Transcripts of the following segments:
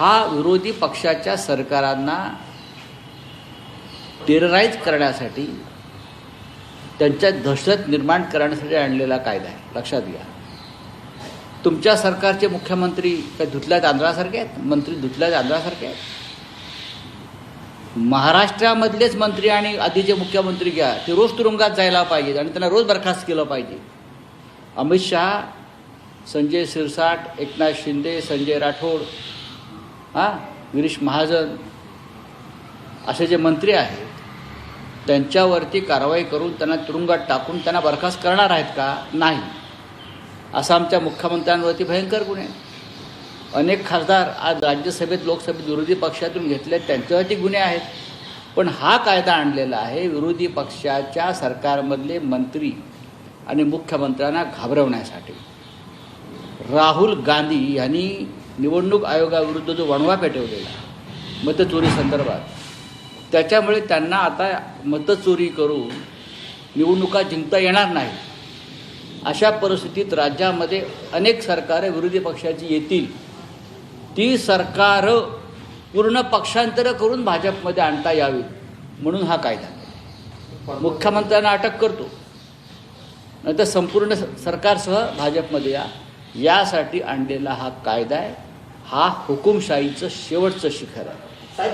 हा विरोधी पक्षाच्या सरकारांना टेरराईज करण्यासाठी त्यांच्यात दहशत निर्माण करण्यासाठी आणलेला कायदा आहे. लक्षात घ्या. तुमच्या सरकारचे मुख्यमंत्री काय धुतल्या तांदळासारखे आहेत? मंत्री धुतल्या तांदळासारखे आहेत? महाराष्ट्रामधलेच मंत्री आणि आधीचे मुख्यमंत्री घ्या ते रोज तुरुंगात जायला पाहिजेत आणि त्यांना रोज बरखास्त केलं पाहिजे. अमित शहा संजय सिरसाट एकनाथ शिंदे संजय राठोड हां गिरीश महाजन असे जे मंत्री आहेत त्यांच्यावरती कारवाई करून त्यांना तुरुंगात टाकून त्यांना बरखास्त करणार आहेत का? नाही. असा आमच्या मुख्यमंत्र्यांवरती भयंकर गुन्हे अनेक खासदार आज राज्यसभेत लोकसभेत विरोधी पक्षातून घेतले त्यांच्यावरती गुन्हे आहेत. पण हा कायदा आणलेला आहे विरोधी पक्षाच्या सरकारमधले मंत्री आणि मुख्यमंत्र्यांना घाबरवण्यासाठी. राहुल गांधी यांनी निवडणूक आयोगाविरुद्ध जो वणवा पेटवलेला मतचोरी संदर्भात त्याच्यामुळे त्यांना आता मतचोरी करून निवडणुका जिंकता येणार नाही. अशा परिस्थितीत राज्यामध्ये अनेक सरकारं विरोधी पक्षाची येतील. ती सरकारं पूर्ण पक्षांतर करून भाजपमध्ये आणता यावी म्हणून हा कायदा मुख्यमंत्र्यांना अटक करतो. नंतर संपूर्ण स- सरकारसह भाजपमध्ये या. यासाठी आणलेला हा कायदा आहे. हा हुकुमशाहीचं शेवटचं शिखर आहे.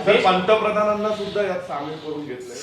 तर पंतप्रधानांना सुद्धा यात सामील करून घेतलंय